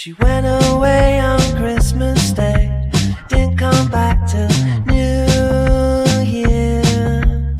She went away on Christmas Day, didn't come back till New Year.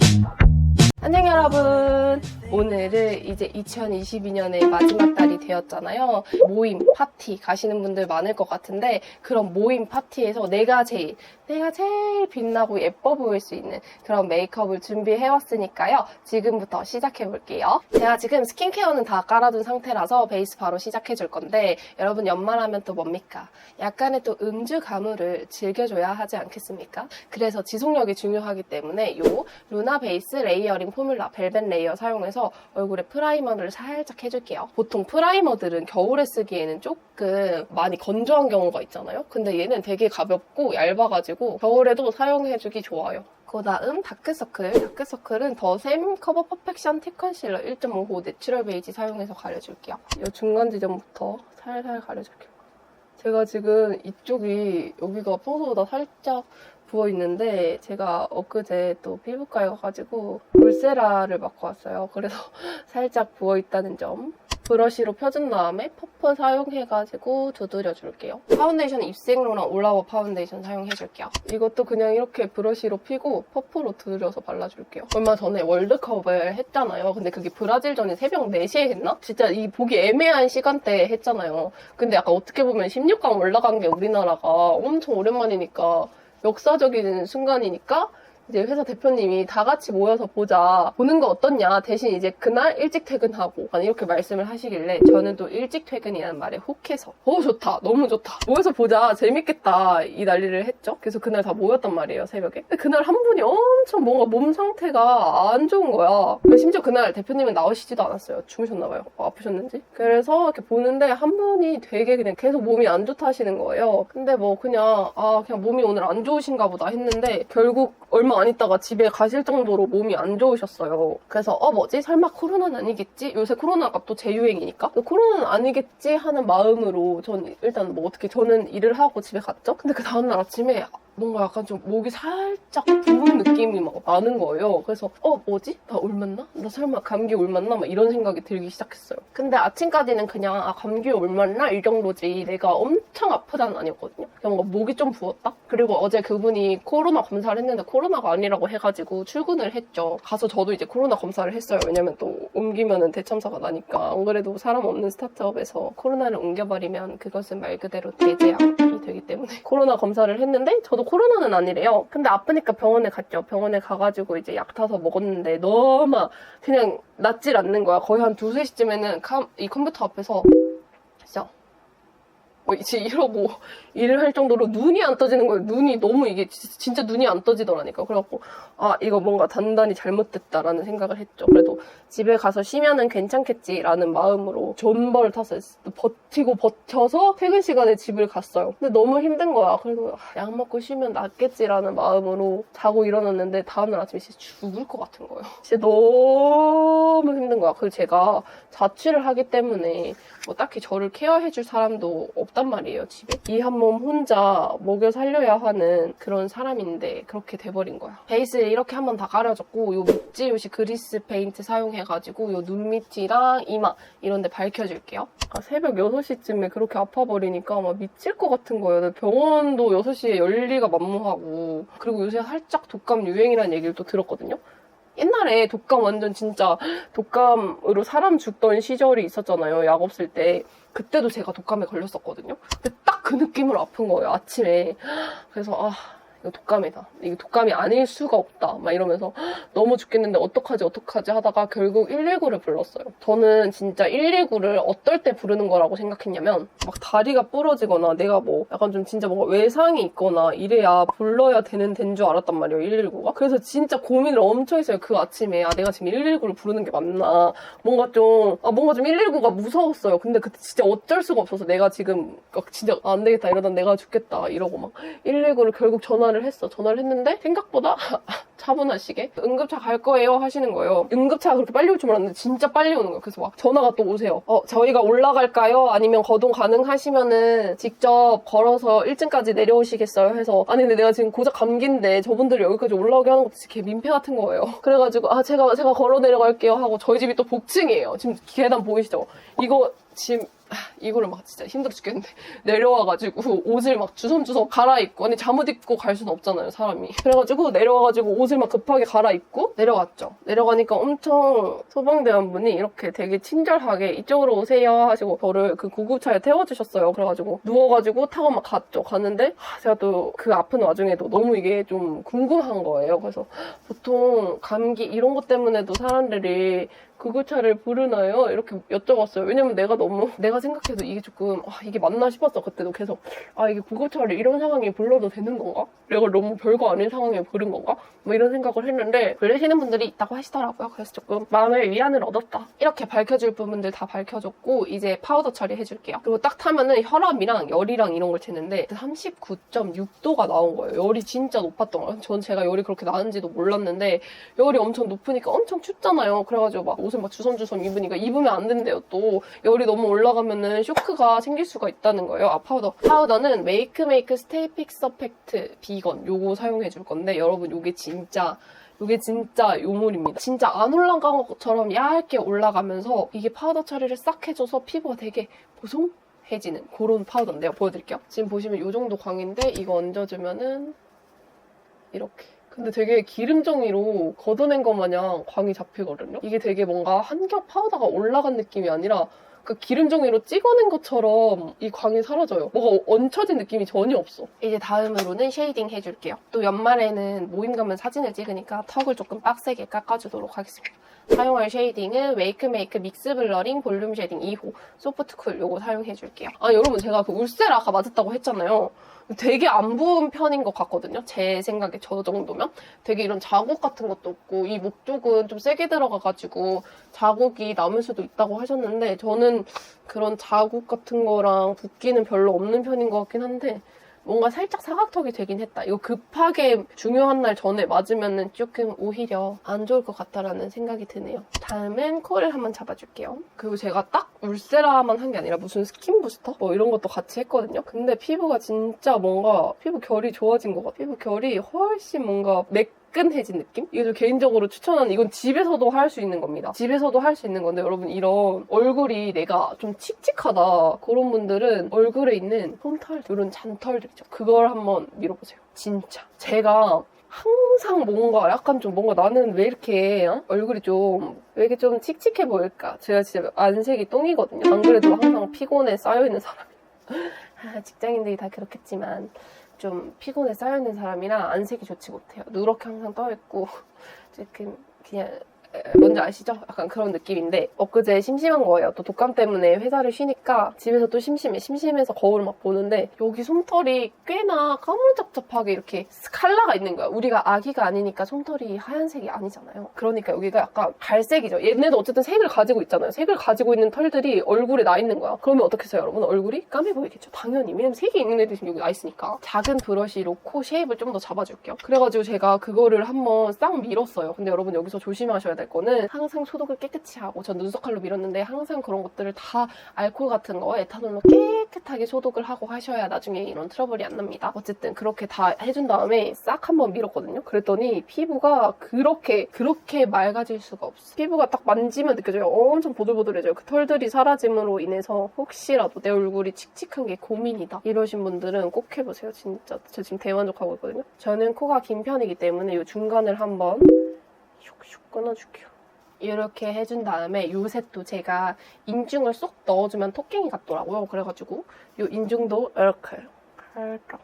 안녕 여러분. 오늘은 이제 2022년의 마지막 달이 되었잖아요. 모임, 파티 가시는 분들 많을 것 같은데 그런 모임 파티에서 내가 제일, 내가 제일 빛나고 예뻐 보일 수 있는 그런 메이크업을 준비해왔으니까요. 지금부터 시작해볼게요. 제가 지금 스킨케어는 다 깔아둔 상태라서 베이스 바로 시작해줄 건데 여러분 연말하면 또 뭡니까? 약간의 또 음주 가무를 즐겨줘야 하지 않겠습니까? 그래서 지속력이 중요하기 때문에 요 루나 베이스 레이어링 포뮬라 벨벳 레이어 사용해서 얼굴에 프라이머를 살짝 해줄게요. 보통 프라이머들은 겨울에 쓰기에는 조금 많이 건조한 경우가 있잖아요. 근데 얘는 되게 가볍고 얇아가지고 겨울에도 사용해주기 좋아요. 그 다음 다크서클. 다크서클은 더샘 커버 퍼펙션 티 컨실러 1.5호 내추럴 베이지 사용해서 가려줄게요. 이 중간 지점부터 살살 가려줄게요. 제가 지금 이쪽이 여기가 평소보다 살짝 부어 있는데 제가 엊그제 또 피부과에 가가지고 울세라를 맞고 왔어요. 그래서 살짝 부어 있다는 점. 브러쉬로 펴준 다음에 퍼프 사용해가지고 두드려 줄게요. 파운데이션 입생로랑 올라워 파운데이션 사용해줄게요. 이것도 그냥 이렇게 브러쉬로 피고 퍼프로 두드려서 발라줄게요. 얼마 전에 월드컵을 했잖아요. 근데 그게 브라질전이 새벽 4시에 했나? 진짜 이 보기 애매한 시간대에 했잖아요. 근데 약간 어떻게 보면 16강 올라간 게 우리나라가 엄청 오랜만이니까 역사적인 순간이니까 이제 회사 대표님이 다 같이 모여서 보자. 보는 거 어떻냐. 대신 이제 그날 일찍 퇴근하고 이렇게 말씀을 하시길래 저는 또 일찍 퇴근이라는 말에 혹해서 어 좋다. 너무 좋다. 모여서 보자. 재밌겠다. 이 난리를 했죠. 그래서 그날 다 모였단 말이에요. 새벽에. 그날 한 분이 엄청 뭔가 몸 상태가 안 좋은 거야. 심지어 그날 대표님은 나오시지도 않았어요. 주무셨나 봐요. 어, 아프셨는지. 그래서 이렇게 보는데 한 분이 되게 그냥 계속 몸이 안 좋다 하시는 거예요. 근데 뭐 그냥 아 그냥 몸이 오늘 안 좋으신가 보다 했는데 결국 얼마 안 있다가 집에 가실 정도로 몸이 안 좋으셨어요. 그래서 어 뭐지? 설마 코로나는 아니겠지? 요새 코로나가 또 재유행이니까 코로나는 아니겠지 하는 마음으로 전 일단 뭐 어떻게 저는 일을 하고 집에 갔죠. 근데 그 다음날 아침에 뭔가 약간 좀 목이 살짝 부은 느낌이 막 나는 거예요. 그래서 어 뭐지? 나 올맞나? 나 설마 감기 올맞나? 막 이런 생각이 들기 시작했어요. 근데 아침까지는 그냥 아 감기 올맞나? 이 정도지 내가 엄청 아프다는 아니었거든요. 뭔가 목이 좀 부었다? 그리고 어제 그분이 코로나 검사를 했는데 코로나가 아니라고 해가지고 출근을 했죠. 가서 저도 이제 코로나 검사를 했어요. 왜냐면 또 옮기면은 대참사가 나니까. 안 그래도 사람 없는 스타트업에서 코로나를 옮겨버리면 그것은 말 그대로 대재앙이 되기 때문에 코로나 검사를 했는데 저도 코로나는 아니래요. 근데 아프니까 병원에 갔죠. 병원에 가가지고 이제 약 타서 먹었는데 너무 그냥 낫질 않는 거야. 거의 한 두세 시쯤에는 컴- 이 컴퓨터 앞에서 진짜 뭐 이제 이러고 일을 할 정도로 눈이 안 떠지는 거예요. 눈이 너무 이게 지- 진짜 눈이 안 떠지더라니까. 그래갖고 아 이거 뭔가 단단히 잘못됐다라는 생각을 했죠. 그래도 집에 가서 쉬면은 괜찮겠지라는 마음으로 존버를 탔어요. 버티고 버텨서 퇴근 시간에 집을 갔어요. 근데 너무 힘든 거야. 그래도 아, 약 먹고 쉬면 낫겠지라는 마음으로 자고 일어났는데 다음날 아침에 진짜 죽을 것 같은 거예요. 진짜 너무 힘든 거야. 그리고 제가 자취를 하기 때문에 뭐 딱히 저를 케어해줄 사람도 없단 말이에요, 집에. 이 한 몸 혼자 먹여 살려야 하는 그런 사람인데 그렇게 돼버린 거야. 베이스를 이렇게 한번 다 가려줬고 요 밑지 요시 그리스 페인트 사용해가지고 요 눈 밑이랑 이마 이런 데 밝혀줄게요. 아, 새벽 6시쯤에 그렇게 아파버리니까 막 미칠 것 같은 거예요. 병원도 6시에 열 리가 만무하고 그리고 요새 살짝 독감 유행이라는 얘기를 또 들었거든요. 옛날에 독감 완전 진짜 독감으로 사람 죽던 시절이 있었잖아요. 약 없을 때. 그때도 제가 독감에 걸렸었거든요. 근데 딱 그 느낌으로 아픈 거예요. 아침에. 그래서 아 이거 독감이다. 이게 독감이 아닐 수가 없다. 막 이러면서 너무 죽겠는데 어떡하지 어떡하지 하다가 결국 119를 불렀어요. 저는 진짜 119를 어떨 때 부르는 거라고 생각했냐면 막 다리가 부러지거나 내가 뭐 약간 좀 진짜 뭔가 외상이 있거나 이래야 불러야 되는 데인 줄 알았단 말이에요. 119가. 그래서 진짜 고민을 엄청 했어요. 그 아침에 아 내가 지금 119를 부르는 게 맞나. 뭔가 좀 아, 뭔가 좀 119가 무서웠어요. 근데 그때 진짜 어쩔 수가 없어서 내가 지금 막 진짜 안 되겠다 이러다 내가 죽겠다 이러고 막 119를 결국 전화 를 했어. 전화를 했는데 생각보다 차분하시게 응급차 갈 거예요 하시는 거예요. 응급차가 그렇게 빨리 올 줄 몰랐는데 진짜 빨리 오는 거예요. 그래서 막 전화가 또 오세요. 어 저희가 올라갈까요? 아니면 거동 가능하시면은 직접 걸어서 1층까지 내려오시겠어요? 해서 아니 근데 내가 지금 고작 감기인데 저분들이 여기까지 올라오게 하는 것도 개 민폐 같은 거예요. 그래가지고 아 제가 제가 걸어 내려갈게요 하고 저희 집이 또 복층이에요. 지금 계단 보이시죠? 이거 짐 아, 이거를 막 진짜 힘들어 죽겠는데. 내려와가지고 옷을 막 주섬주섬 갈아입고 아니 잠옷 입고 갈 수는 없잖아요 사람이. 그래가지고 내려와가지고 옷을 막 급하게 갈아입고 내려왔죠. 내려가니까 엄청 소방대원분이 이렇게 되게 친절하게 이쪽으로 오세요 하시고 저를 그 구급차에 태워주셨어요. 그래가지고 누워가지고 타고 막 갔죠. 갔는데 하, 제가 또 그 아픈 와중에도 너무 이게 좀 궁금한 거예요. 그래서 보통 감기 이런 것 때문에도 사람들이 구급차를 부르나요? 이렇게 여쭤봤어요. 왜냐면 내가 너무 내가 생각해도 이게 조금 아, 이게 맞나 싶었어. 그때도 계속 아 이게 구급차를 이런 상황에 불러도 되는 건가? 내가 너무 별거 아닌 상황에 부른 건가? 뭐 이런 생각을 했는데 불리시는 분들이 있다고 하시더라고요. 그래서 조금 마음의 위안을 얻었다. 이렇게 밝혀줄 부분들 다 밝혀줬고 이제 파우더 처리해줄게요. 그리고 딱 타면은 혈압이랑 열이랑 이런 걸 재는데 39.6도가 나온 거예요. 열이 진짜 높았던 거예요. 전 제가 열이 그렇게 나는지도 몰랐는데 열이 엄청 높으니까 엄청 춥잖아요. 그래가지고 막 옷을 막 주섬주섬 입으니까 입으면 안 된대요. 또 열이 너무 올라가면은 쇼크가 생길 수가 있다는 거예요. 아 파우더. 파우더는 메이크메이크 스테이 픽서 팩트 비건 요거 사용해 줄 건데 여러분 요게 진짜 요게 진짜 요물입니다. 진짜 안 올라간 것처럼 얇게 올라가면서 이게 파우더 처리를 싹 해줘서 피부가 되게 보송해지는 그런 파우더인데요. 보여드릴게요. 지금 보시면 요 정도 광인데 이거 얹어주면은 이렇게. 근데 되게 기름종이로 걷어낸 것 마냥 광이 잡히거든요. 이게 되게 뭔가 한 겹 파우더가 올라간 느낌이 아니라 그 기름종이로 찍어낸 것처럼 이 광이 사라져요. 뭐가 얹혀진 느낌이 전혀 없어. 이제 다음으로는 쉐이딩 해줄게요. 또 연말에는 모임 가면 사진을 찍으니까 턱을 조금 빡세게 깎아주도록 하겠습니다. 사용할 쉐이딩은 웨이크메이크 믹스 블러링 볼륨 쉐이딩 2호 소프트 쿨 요거 사용해줄게요. 아 여러분 제가 그 울세라 아까 맞았다고 했잖아요. 되게 안 부은 편인 것 같거든요. 제 생각에 저 정도면 되게 이런 자국 같은 것도 없고 이 목 쪽은 좀 세게 들어가가지고 자국이 남을 수도 있다고 하셨는데 저는 그런 자국 같은 거랑 붓기는 별로 없는 편인 것 같긴 한데 뭔가 살짝 사각턱이 되긴 했다. 이거 급하게 중요한 날 전에 맞으면은 조금 오히려 안 좋을 것 같다라는 생각이 드네요. 다음은 코를 한번 잡아줄게요. 그리고 제가 딱 울세라만 한 게 아니라 무슨 스킨 부스터? 뭐 이런 것도 같이 했거든요. 근데 피부가 진짜 뭔가 피부 결이 좋아진 것 같아요. 피부 결이 훨씬 뭔가 매끈해진 느낌? 이게 저 개인적으로 추천하는 이건 집에서도 할 수 있는 겁니다. 집에서도 할 수 있는 건데 여러분 이런 얼굴이 내가 좀 칙칙하다 그런 분들은 얼굴에 있는 솜털 이런 잔털들 있죠. 그걸 한번 밀어보세요. 진짜 제가 항상 뭔가 약간 좀 뭔가 나는 왜 이렇게 어? 얼굴이 좀 왜 이렇게 좀 칙칙해 보일까? 제가 진짜 안색이 똥이거든요. 안 그래도 항상 피곤에 쌓여있는 사람. 아, 직장인들이 다 그렇겠지만 좀 피곤에 쌓여있는 사람이라 안색이 좋지 못해요. 누렇게 항상 떠있고 조금 그냥 에, 뭔지 아시죠? 약간 그런 느낌인데 엊그제 심심한 거예요. 또 독감 때문에 회사를 쉬니까 집에서 또 심심해. 심심해서 거울을 막 보는데 여기 솜털이 꽤나 까무잡잡하게 이렇게 스칼라가 있는 거야. 우리가 아기가 아니니까 솜털이 하얀색이 아니잖아요. 그러니까 여기가 약간 갈색이죠. 얘네도 어쨌든 색을 가지고 있잖아요. 색을 가지고 있는 털들이 얼굴에 나 있는 거야. 그러면 어떻게 해요, 여러분? 얼굴이 까매 보이겠죠? 당연히. 왜냐면 색이 있는 애들이 지금 여기 나 있으니까. 작은 브러쉬로 코 쉐입을 좀 더 잡아줄게요. 그래가지고 제가 그거를 한번 싹 밀었어요. 근데 여러분 여기서 조심하셔야 될 거는 항상 소독을 깨끗이 하고 전 눈썹 칼로 밀었는데 항상 그런 것들을 다 알코올 같은 거 에탄올로 깨끗하게 소독을 하고 하셔야 나중에 이런 트러블이 안 납니다. 어쨌든 그렇게 다 해준 다음에 싹 한번 밀었거든요. 그랬더니 피부가 그렇게 그렇게 맑아질 수가 없어. 피부가 딱 만지면 느껴져요. 엄청 보들보들해져요. 그 털들이 사라짐으로 인해서 혹시라도 내 얼굴이 칙칙한 게 고민이다 이러신 분들은 꼭 해보세요. 진짜 저 지금 대만족하고 있거든요. 저는 코가 긴 편이기 때문에 이 중간을 한번 슉슉 끊어줄게요. 이렇게 해준 다음에 요새 또 제가 인중을 쏙 넣어주면 토깽이 같더라고요. 그래가지고 요 인중도 이렇게 살짝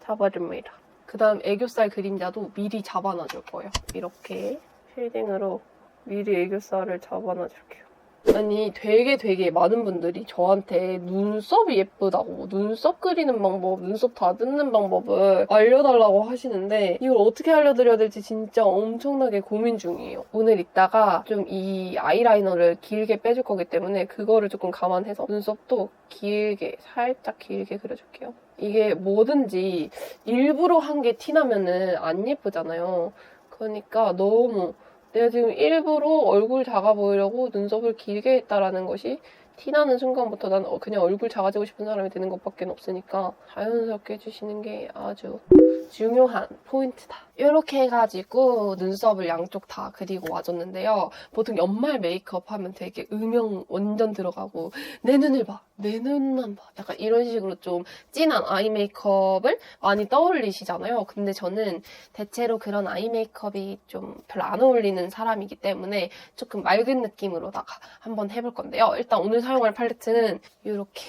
잡아줍니다. 그 다음 애교살 그림자도 미리 잡아놔줄 거예요. 이렇게 쉐이딩으로 미리 애교살을 잡아놔줄게요. 아니 되게 되게 많은 분들이 저한테 눈썹이 예쁘다고 눈썹 그리는 방법, 눈썹 다듬는 방법을 알려달라고 하시는데 이걸 어떻게 알려드려야 될지 진짜 엄청나게 고민 중이에요. 오늘 이따가 좀 이 아이라이너를 길게 빼줄 거기 때문에 그거를 조금 감안해서 눈썹도 길게 살짝 길게 그려줄게요. 이게 뭐든지 일부러 한 게 티나면은 안 예쁘잖아요. 그러니까 너무 내가 지금 일부러 얼굴 작아 보이려고 눈썹을 길게 했다라는 것이 티나는 순간부터 난 어, 그냥 얼굴 작아지고 싶은 사람이 되는 것밖에 없으니까 자연스럽게 해주시는 게 아주 중요한 포인트다. 이렇게 해가지고 눈썹을 양쪽 다 그리고 와줬는데요. 보통 연말 메이크업 하면 되게 음영 완전 들어가고 내 눈을 봐, 내 눈만 봐. 약간 이런 식으로 좀 진한 아이 메이크업을 많이 떠올리시잖아요. 근데 저는 대체로 그런 아이 메이크업이 좀 별로 안 어울리는 사람이기 때문에 조금 맑은 느낌으로다가 한번 해볼 건데요. 일단 오늘 사용할 팔레트는 이렇게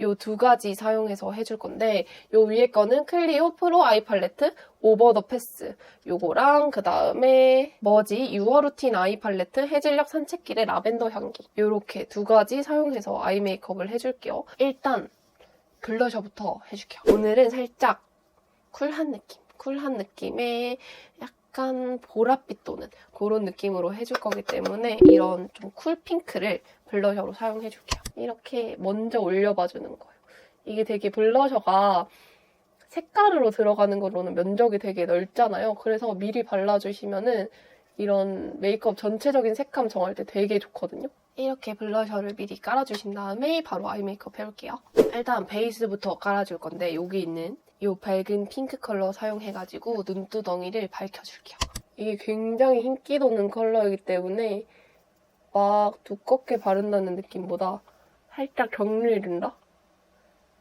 요 두 가지 사용해서 해줄 건데 요 위에 거는 클리오 프로 아이 팔레트 오버 더 패스 요거랑 그 다음에 뭐지 유어 루틴 아이 팔레트 해질녘 산책길의 라벤더 향기 요렇게 두 가지 사용해서 아이 메이크업을 해줄게요. 일단 블러셔부터 해줄게요. 오늘은 살짝 쿨한 느낌 쿨한 느낌의 약간 보랏빛 도는 그런 느낌으로 해줄 거기 때문에 이런 좀 쿨 핑크를 블러셔로 사용해 줄게요. 이렇게 먼저 올려봐 주는 거예요. 이게 되게 블러셔가 색깔으로 들어가는 거로는 면적이 되게 넓잖아요. 그래서 미리 발라주시면은 이런 메이크업 전체적인 색감 정할 때 되게 좋거든요. 이렇게 블러셔를 미리 깔아주신 다음에 바로 아이 메이크업 해볼게요. 일단 베이스부터 깔아줄 건데 여기 있는 이 밝은 핑크 컬러 사용해가지고 눈두덩이를 밝혀줄게요. 이게 굉장히 흰기 도는 컬러이기 때문에 막 두껍게 바른다는 느낌보다 살짝 정리해준다?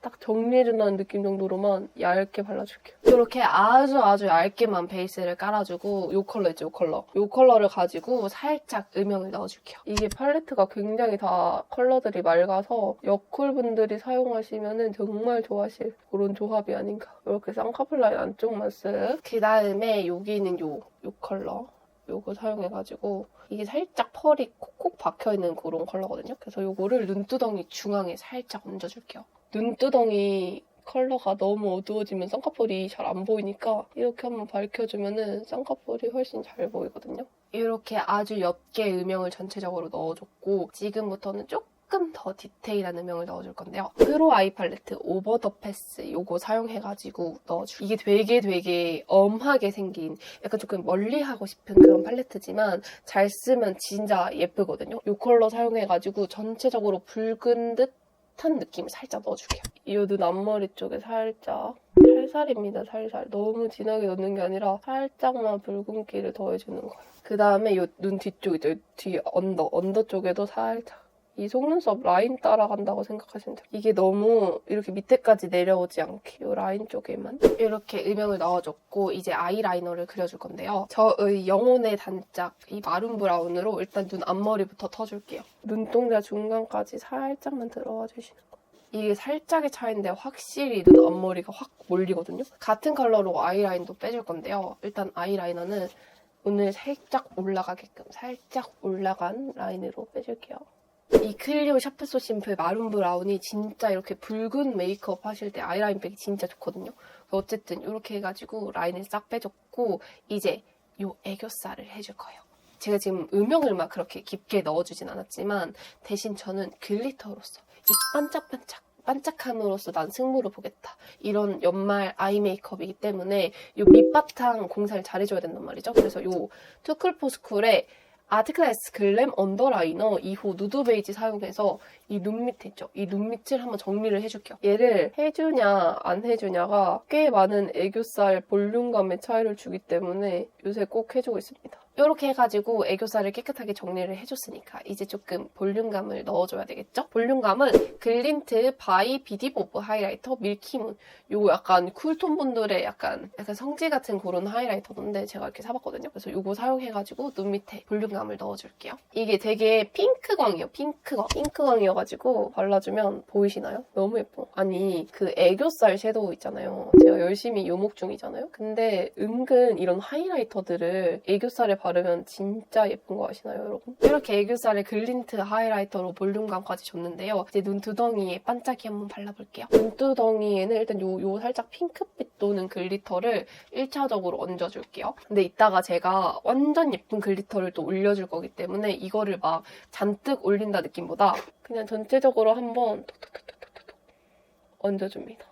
딱 정리해준다는 느낌 정도로만 얇게 발라줄게요. 이렇게 아주 아주 얇게만 베이스를 깔아주고 이 컬러 있죠, 이 컬러. 이 컬러를 가지고 살짝 음영을 넣어줄게요. 이게 팔레트가 굉장히 다 컬러들이 맑아서 여쿨 분들이 사용하시면 정말 좋아하실 그런 조합이 아닌가. 이렇게 쌍꺼풀 라인 안쪽만 쓱. 그 다음에 여기는 요, 요 컬러. 요거 사용해가지고 이게 살짝 펄이 콕콕 박혀있는 그런 컬러거든요. 그래서 요거를 눈두덩이 중앙에 살짝 얹어줄게요. 눈두덩이 컬러가 너무 어두워지면 쌍꺼풀이 잘 안 보이니까 이렇게 한번 밝혀주면은 쌍꺼풀이 훨씬 잘 보이거든요. 이렇게 아주 옅게 음영을 전체적으로 넣어줬고 지금부터는 조금 더 디테일한 음영을 넣어줄 건데요. 프로 아이 팔레트 오버 더 패스 요거 사용해가지고 넣어줄 이게 되게 되게 엄하게 생긴 약간 조금 멀리 하고 싶은 그런 팔레트지만 잘 쓰면 진짜 예쁘거든요. 이 컬러 사용해가지고 전체적으로 붉은 듯 한 느낌을 살짝 넣어줄게요. 이눈 앞머리 쪽에 살짝 살살입니다, 살살. 너무 진하게 넣는 게 아니라 살짝만 붉은기를 더해주는 거예요. 그 다음에 이 눈 뒤쪽 있죠? 뒤 언더, 언더 쪽에도 살짝. 이 속눈썹 라인 따라간다고 생각하시면 돼요. 이게 너무 이렇게 밑에까지 내려오지 않게 이 라인 쪽에만 이렇게 음영을 넣어줬고 이제 아이라이너를 그려줄 건데요. 저의 영혼의 단짝 이 마룬 브라운으로 일단 눈 앞머리부터 터줄게요. 눈동자 중간까지 살짝만 들어와 주시는 거예요. 이게 살짝의 차이인데 확실히 눈 앞머리가 확 몰리거든요. 같은 컬러로 아이라인도 빼줄 건데요. 일단 아이라이너는 오늘 살짝 올라가게끔 살짝 올라간 라인으로 빼줄게요. 이 클리오 샤프 소 심플 마룬 브라운이 진짜 이렇게 붉은 메이크업 하실 때 아이라인 빼기 진짜 좋거든요. 어쨌든 이렇게 해가지고 라인을 싹 빼줬고 이제 요 애교살을 해줄 거예요. 제가 지금 음영을 막 그렇게 깊게 넣어주진 않았지만 대신 저는 글리터로서 이 반짝반짝 반짝함으로써 난 승부를 보겠다. 이런 연말 아이 메이크업이기 때문에 요 밑바탕 공사를 잘해줘야 된단 말이죠. 그래서 요 투쿨포스쿨의 아트클래스 글램 언더라이너 2호 누드 베이지 사용해서 이 눈 밑에 있죠? 이 눈 밑을 한번 정리를 해줄게요. 얘를 해주냐 안 해주냐가 꽤 많은 애교살 볼륨감의 차이를 주기 때문에 요새 꼭 해주고 있습니다. 이렇게 해가지고 애교살을 깨끗하게 정리를 해줬으니까 이제 조금 볼륨감을 넣어줘야 되겠죠? 볼륨감은 글린트 바이 비디보브 하이라이터 밀키문 요거 약간 쿨톤 분들의 약간 약간 성지 같은 그런 하이라이터인데 제가 이렇게 사봤거든요. 그래서 요거 사용해가지고 눈 밑에 볼륨감을 넣어줄게요. 이게 되게 핑크광이에요. 핑크광. 핑크광이어가지고 발라주면 보이시나요? 너무 예뻐. 아니 그 애교살 섀도우 있잖아요. 제가 열심히 요목 중이잖아요. 근데 은근 이런 하이라이터들을 애교살에 바 르면 진짜 예쁜 거 아시나요, 여러분? 이렇게 애교살에 글린트 하이라이터로 볼륨감까지 줬는데요. 이제 눈두덩이에 반짝이 한번 발라볼게요. 눈두덩이에는 일단 요, 요 살짝 핑크빛 도는 글리터를 1차적으로 얹어줄게요. 근데 이따가 제가 완전 예쁜 글리터를 또 올려줄 거기 때문에 이거를 막 잔뜩 올린다 느낌보다 그냥 전체적으로 한번 얹어줍니다.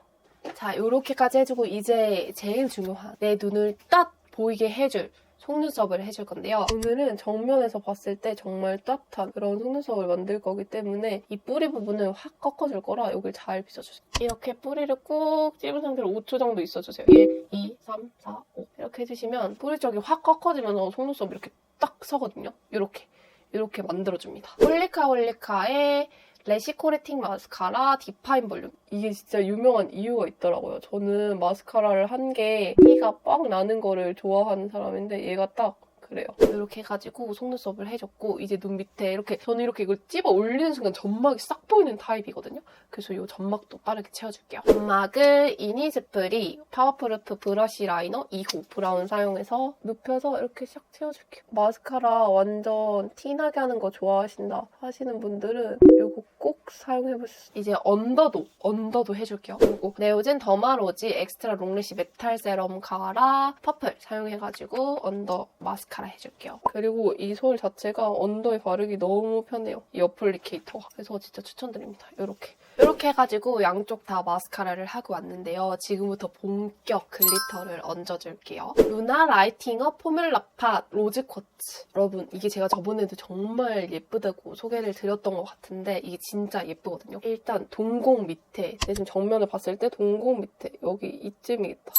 자, 요렇게까지 해주고 이제 제일 중요한 내 눈을 딱 보이게 해줄 속눈썹을 해줄 건데요. 오늘은 정면에서 봤을 때 정말 따뜻한 그런 속눈썹을 만들 거기 때문에 이 뿌리 부분을 확 꺾어줄 거라 여길 잘 빗어주세요. 이렇게 뿌리를 꾹 찝은 상태로 5초 정도 있어주세요. 1, 2, 3, 4, 5 이렇게 해주시면 뿌리 쪽이 확 꺾어지면서 속눈썹이 이렇게 딱 서거든요. 이렇게 이렇게 만들어줍니다. 홀리카 홀리카의 레시코레팅 마스카라 디파인 볼륨. 이게 진짜 유명한 이유가 있더라고요. 저는 마스카라를 한 게 티가 빡 나는 거를 좋아하는 사람인데 얘가 딱 그래요. 이렇게 해가지고 속눈썹을 해줬고 이제 눈 밑에 이렇게 저는 이렇게 이걸 찝어 올리는 순간 점막이 싹 보이는 타입이거든요. 그래서 이 점막도 빠르게 채워줄게요. 점막을 이니스프리 파워프루프 브러쉬 라이너 2호 브라운 사용해서 눕혀서 이렇게 싹 채워줄게요. 마스카라 완전 티나게 하는 거 좋아하신다 하시는 분들은 이거 꼭 사용해보세요. 이제 언더도 언더도 해줄게요. 그리고 네오진 더마로지 엑스트라 롱래쉬 메탈 세럼 가라 퍼플 사용해가지고 언더 마스카라 해줄게요. 그리고 이 솔 자체가 언더에 바르기 너무 편해요. 이 어플리케이터가. 그래서 진짜 추천드립니다. 이렇게. 이렇게 해가지고 양쪽 다 마스카라를 하고 왔는데요. 지금부터 본격 글리터를 얹어줄게요. 루나 라이팅업 포뮬라파 로즈 쿼츠. 여러분 이게 제가 저번에도 정말 예쁘다고 소개를 드렸던 것 같은데 이게 진짜 예쁘거든요. 일단 동공 밑에 내 지금 정면을 봤을 때 동공 밑에 여기 이쯤이겠다.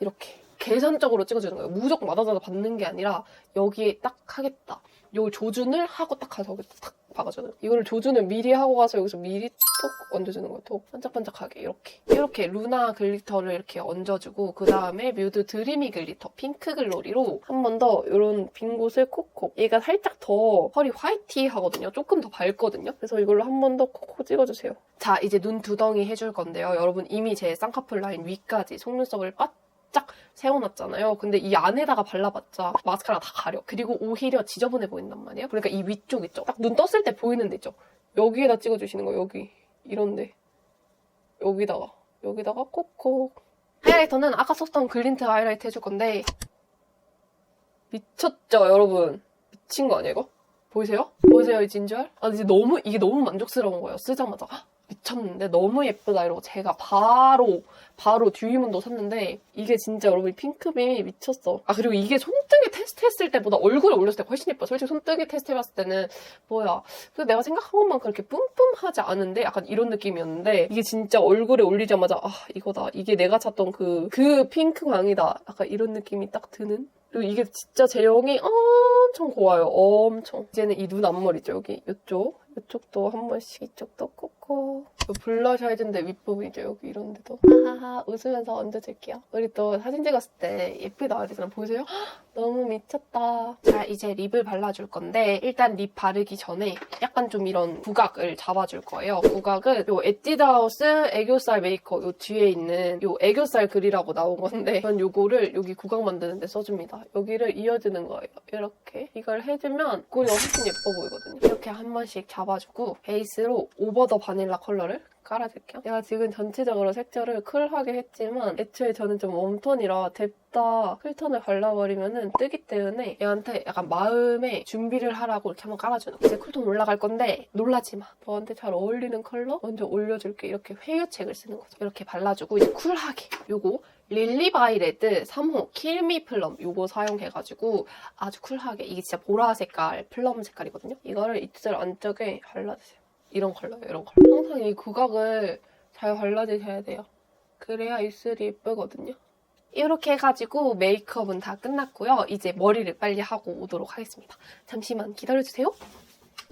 이렇게 계산적으로 찍어주는 거예요. 무조건 맞아서 받는 게 아니라 여기에 딱 하겠다. 요 조준을 하고 딱 가서 박아주는 거예요. 이거를 조준을 미리 하고 가서 여기서 미리 톡 얹어주는 거예요. 톡 반짝반짝하게 이렇게 이렇게 루나 글리터를 이렇게 얹어주고 그 다음에 뮤드 드리미 글리터 핑크 글로리로 한 번 더 이런 빈 곳을 콕콕 얘가 살짝 더 펄이 화이티하거든요. 조금 더 밝거든요. 그래서 이걸로 한 번 더 콕콕 찍어주세요. 자 이제 눈 두덩이 해줄 건데요. 여러분 이미 제 쌍꺼풀 라인 위까지 속눈썹을 바 짝 세워놨잖아요. 근데 이 안에다가 발라봤자 마스카라 다 가려. 그리고 오히려 지저분해 보인단 말이에요. 그러니까 이 위쪽 있죠. 딱 눈 떴을 때 보이는 데 있죠. 여기에다 찍어주시는 거예요. 여기 이런데 여기다가 여기다가 콕콕 하이라이터는 아까 썼던 글린트 하이라이트 해줄 건데 미쳤죠 여러분 미친 거 아니야 이거? 보이세요? 보이세요 이 진주알? 아 이제 너무 이게 너무 만족스러운 거예요 쓰자마자 헉, 미쳤는데 너무 예쁘다 이러고 제가 바로 바로 듀이문도 샀는데 이게 진짜 여러분 이 핑크빔이 미쳤어. 아 그리고 이게 손등에 테스트했을 때보다 얼굴에 올렸을 때 훨씬 예뻐. 솔직히 손등에 테스트해봤을 때는 뭐야. 그 내가 생각한 것만 그렇게 뿜뿜하지 않은데 약간 이런 느낌이었는데 이게 진짜 얼굴에 올리자마자 아 이거다. 이게 내가 찾던 그그 핑크 광이다. 약간 이런 느낌이 딱 드는? 그리고 이게 진짜 제형이 엄청 고와요. 엄청. 이제는 이 눈 앞머리죠 여기. 이쪽 이쪽도 한 번씩 이쪽도 꽂고. 이 블러셔 해준데 윗부분이죠 여기 이런 데도. 하하하 웃으면서 얹어줄게요? 우리 또 사진 찍었을 때 예쁘게 나와야 되잖아. 보이세요? 헉, 너무 미쳤다. 자 이제 립을 발라줄 건데 일단 립 바르기 전에 약간 좀 이런 부각을 잡아줄 거예요. 부각은 요 에뛰드하우스 애교살 메이커 요 뒤에 있는 요 애교살 글이라고 나온 건데 전 요거를 여기 구각 만드는 데 써줍니다. 여기를 이어주는 거예요. 이렇게 이걸 해주면 꼴이 훨씬 예뻐 보이거든요. 이렇게 한 번씩 잡아주고 베이스로 오버 더 바닐라 컬러를 깔아줄게요. 내가 지금 전체적으로 색조를 쿨하게 했지만 애초에 저는 좀 웜톤이라 냅다 쿨톤을 발라버리면 뜨기 때문에 얘한테 약간 마음에 준비를 하라고 이렇게 한번 깔아주는 거예요. 이제 쿨톤 올라갈 건데 놀라지 마. 너한테 잘 어울리는 컬러 먼저 올려줄게. 이렇게 회유책을 쓰는 거죠. 이렇게 발라주고 이제 쿨하게 요거 릴리바이레드 3호 킬미 플럼 요거 사용해가지고 아주 쿨하게 이게 진짜 보라 색깔 플럼 색깔이거든요. 이거를 입술 안쪽에 발라주세요. 이런 컬러예요, 이런 컬러. 항상 이 구각을 잘 발라주셔야 돼요. 그래야 입술이 예쁘거든요. 이렇게 해가지고 메이크업은 다 끝났고요. 이제 머리를 빨리 하고 오도록 하겠습니다. 잠시만 기다려주세요.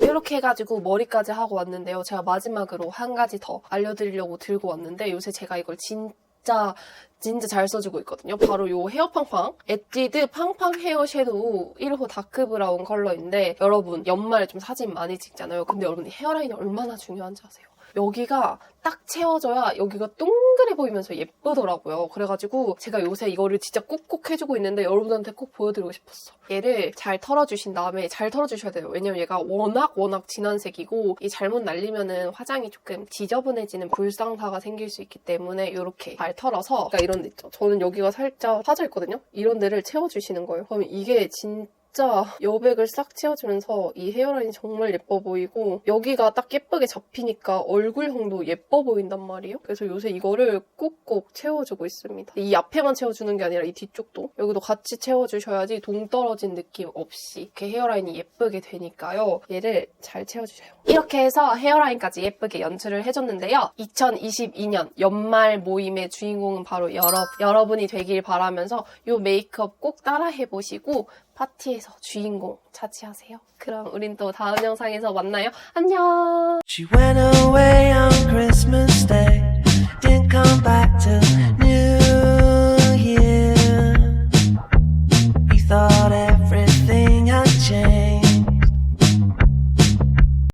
이렇게 해가지고 머리까지 하고 왔는데요. 제가 마지막으로 한 가지 더 알려드리려고 들고 왔는데 요새 제가 이걸 진짜 진짜 잘 써주고 있거든요. 바로 요 헤어팡팡 에뛰드 팡팡 헤어 섀도우 1호 다크 브라운 컬러인데 여러분 연말에 좀 사진 많이 찍잖아요. 근데 여러분 헤어라인이 얼마나 중요한지 아세요? 여기가 딱 채워져야 여기가 동그래 보이면서 예쁘더라고요. 그래가지고 제가 요새 이거를 진짜 꾹꾹 해주고 있는데 여러분한테 꼭 보여드리고 싶었어. 얘를 잘 털어주신 다음에 잘 털어주셔야 돼요. 왜냐면 얘가 워낙 워낙 진한 색이고 이 잘못 날리면은 화장이 조금 지저분해지는 불상사가 생길 수 있기 때문에 이렇게 잘 털어서 그러니까 이런 데 있죠. 저는 여기가 살짝 파져 있거든요. 이런 데를 채워주시는 거예요. 그러면 이게 진짜 진짜 여백을 싹 채워주면서 이 헤어라인이 정말 예뻐 보이고 여기가 딱 예쁘게 접히니까 얼굴형도 예뻐 보인단 말이에요. 그래서 요새 이거를 꾹꾹 채워주고 있습니다. 이 앞에만 채워주는 게 아니라 이 뒤쪽도 여기도 같이 채워주셔야지 동떨어진 느낌 없이 이렇게 헤어라인이 예쁘게 되니까요. 얘를 잘 채워주셔요. 이렇게 해서 헤어라인까지 예쁘게 연출을 해줬는데요. 2022년 연말 모임의 주인공은 바로 여러, 여러분이 되길 바라면서 이 메이크업 꼭 따라 해보시고 파티에서 주인공 차지하세요. 그럼 우린 또 다음 영상에서 만나요. 안녕! She went away on Christmas Day, didn't come back till